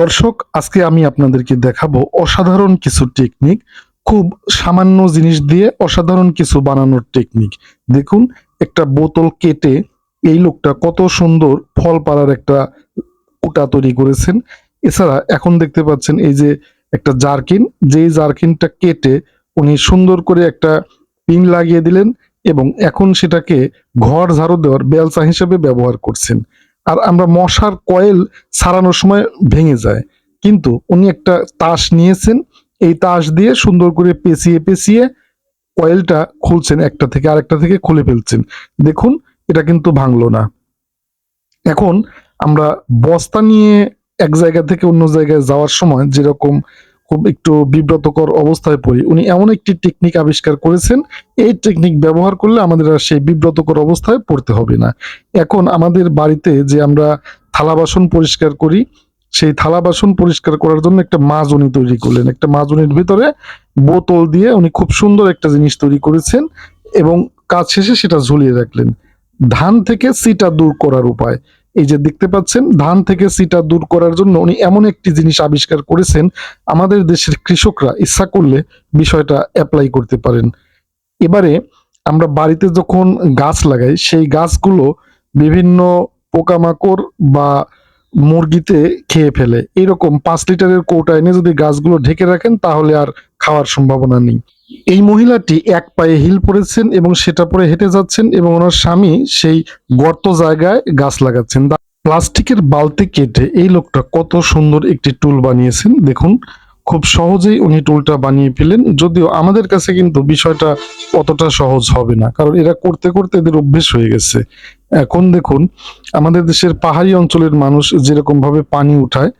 দর্শক, আজকে আমি আপনাদেরকে দেখাবো অসাধারণ কিছু টেকনিক খুব সামান্য জিনিস দিয়ে অসাধারণ কিছু বানানোর টেকনিক দেখুন, একটা বোতল কেটে এই লোকটা কত সুন্দর ফল পাড়ার একটা কুটা তৈরি করেছেন। এছাড়া এখন দেখতে পাচ্ছেন এই যে একটা জারকিন, যেই জারকিনটা কেটে উনি সুন্দর করে একটা পিন লাগিয়ে দিলেন এবং এখন সেটাকে ঘর ঝাড়ু দেওয়ার বেলচা হিসেবে ব্যবহার করছেন। আর আমরা মশার কয়েল সারানোর সময় ভেঙে যায়। কিন্তু উনি একটা তাস নিয়েছেন, এই তাস দিয়ে সুন্দর করে পেঁচিয়ে পেঁচিয়ে কয়েলটা খুলছেন একটা থেকে আরেকটা থেকে খুলে ফেলছেন। দেখুন, এটা কিন্তু ভাঙলো না। এখন আমরা বস্তা নিয়ে এক জায়গা থেকে অন্য জায়গায় যাওয়ার সময় যেরকম খুব একটু বিব্রতকর অবস্থায় পড়ি। উনি এমন একটি টেকনিক আবিষ্কার করেছেন, এই টেকনিক ব্যবহার করলে আমাদের আর সেই বিব্রতকর অবস্থায় পড়তে হবে না। এখন আমাদের বাড়িতে যে আমরা থালা বাসন পরিষ্কার করি, সেই থালা বাসন পরিষ্কার করার জন্য একটা মাছ উনি তৈরি করলেন। একটা মাজুনির ভিতরে বোতল দিয়ে উনি খুব সুন্দর একটা জিনিস তৈরি করেছেন এবং কাজ শেষে সেটা ঝুলিয়ে রাখলেন। ধান থেকে সিটা দূর করার উপায়। এই যে দেখতে পাচ্ছেন, ধান থেকে সিটা দূর করার জন্য উনি এমন একটি জিনিস আবিষ্কার করেছেন, আমাদের দেশের কৃষকরা ইচ্ছা করলে বিষয়টা অ্যাপ্লাই করতে পারেন। এবারে আমরা বাড়িতে যখন গাছ লাগাই, সেই গাছগুলো বিভিন্ন পোকামাকড় বা মুরগিতে খেয়ে ফেলে। এরকম পাঁচ লিটারের কৌটা এনে যদি গাছগুলো ঢেকে রাখেন, তাহলে আর খাওয়ার সম্ভাবনা নেই। এই মহিলাটি এক পায়ে হিল পড়েছেন এবং সেটা পরে হেঁটে যাচ্ছেন এবং ওনার স্বামী সেই গর্ত জায়গায় গাছ লাগাচ্ছেন। প্লাস্টিকের বালতি কেটে এই লোকটা কত সুন্দর একটি টুল বানিয়েছেন। দেখুন। খুব সহজেই উনি টুলটা বানিয়ে ফেলেন যদিও আমাদের কাছে কিন্তু বিষয়টা অতটা সহজ হবে না, কারণ এরা করতে করতে এদের অভ্যেস হয়ে গেছে। এখন দেখুন, আমাদের দেশের পাহাড়ি অঞ্চলের মানুষ যেরকম ভাবে পানি উঠায়,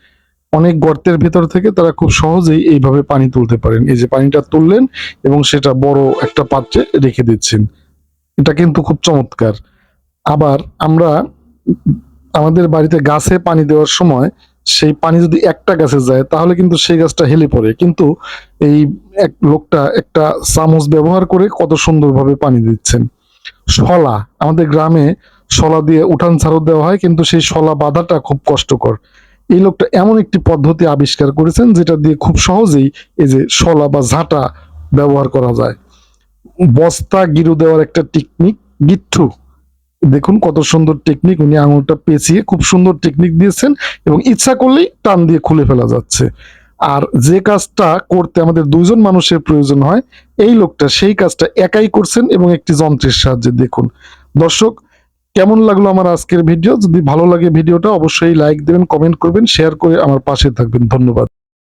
অনেক গর্তের ভেতর থেকে তারা খুব সহজেই এইভাবে পানি তুলতে পারেন। এই যে পানিটা তুললেন এবং সেটা বড় একটা পাত্রে রেখে দিচ্ছেন। এটা কিন্তু খুব চমৎকার। আবার আমরা, আমাদের বাড়িতে গাছে পানি দেওয়ার সময় সেই পানি যদি একটা গাছে যায়, তাহলে কিন্তু সেই গাছটা হেলে পড়ে। কিন্তু এই এক লোকটা একটা চামচ ব্যবহার করে কত সুন্দরভাবে পানি দিচ্ছেন। শলা, আমাদের গ্রামে শলা দিয়ে উঠান ছাড়ো দেওয়া হয়, কিন্তু সেই শলা বাঁধাটা খুব কষ্টকর। এই লোকটা এমন একটি পদ্ধতি আবিষ্কার করেছেন, যেটা দিয়ে খুব সহজেই এই যে শলা বা ঝাঁটা ব্যবহার করা যায়। বস্তা গিরু দেওয়ার একটা টেকনিক গিট্টু। দেখুন কত সুন্দর টেকনিক উনি আঙুলটা পেঁচিয়ে খুব সুন্দর টেকনিক দিয়েছেন এবং ইচ্ছা করলেই টান দিয়ে খুলে ফেলা যাচ্ছে। আর যে কাজটা করতে আমাদের দুজন মানুষের প্রয়োজন হয়, এই লোকটা সেই কাজটা একাই করছেন এবং একটি যন্ত্রের সাহায্যে। দেখুন, দর্শক, কেমন লাগল আমার আজকের ভিডিও? যদি ভালো লাগে ভিডিওটা, অবশ্যই লাইক দেবেন কমেন্ট করবেন শেয়ার করে আমার পাশে থাকবেন। ধন্যবাদ।